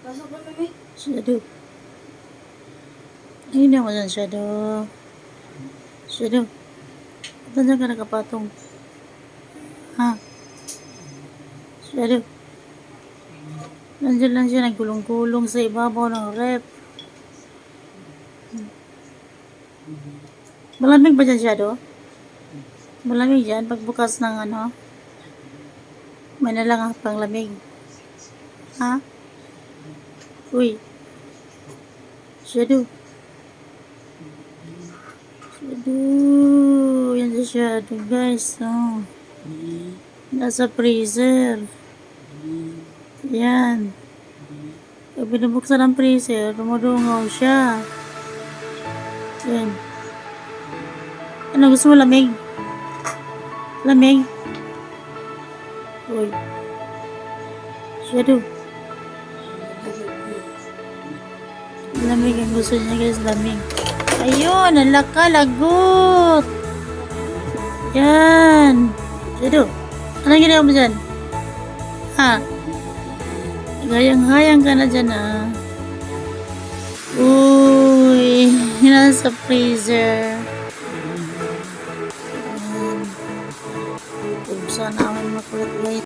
Pasok na kami. Shadow. Ayun ako dyan, Shadow. Shadow. Ba't dyan ka nakapatong? Ha? Shadow. Nandiyan lang siya, nagkulong-kulong sa ibabaw ng rep. Malamig ba dyan, Shadow? Malamig dyan, pagbukas ng ano? May nalang pang lamig. Ha? Uy. Shadow. Shadow. Yan si Shadow, guys. Oh. Nasa freezer. Yan. Pag binubuksan ang freezer, dumudungaw siya. Yan. Ano gusto mo lamig? Lamig? Uy. Shadow. Lamig ang gusto niya guys, lamig. Ayun, ang laka, lagot. Yan. Shadow, anong ginawa mo dyan? Ha? Gayang-hayang ka na dyan ah. Uy, nasa freezer. Ayan. Buksan namin makulit.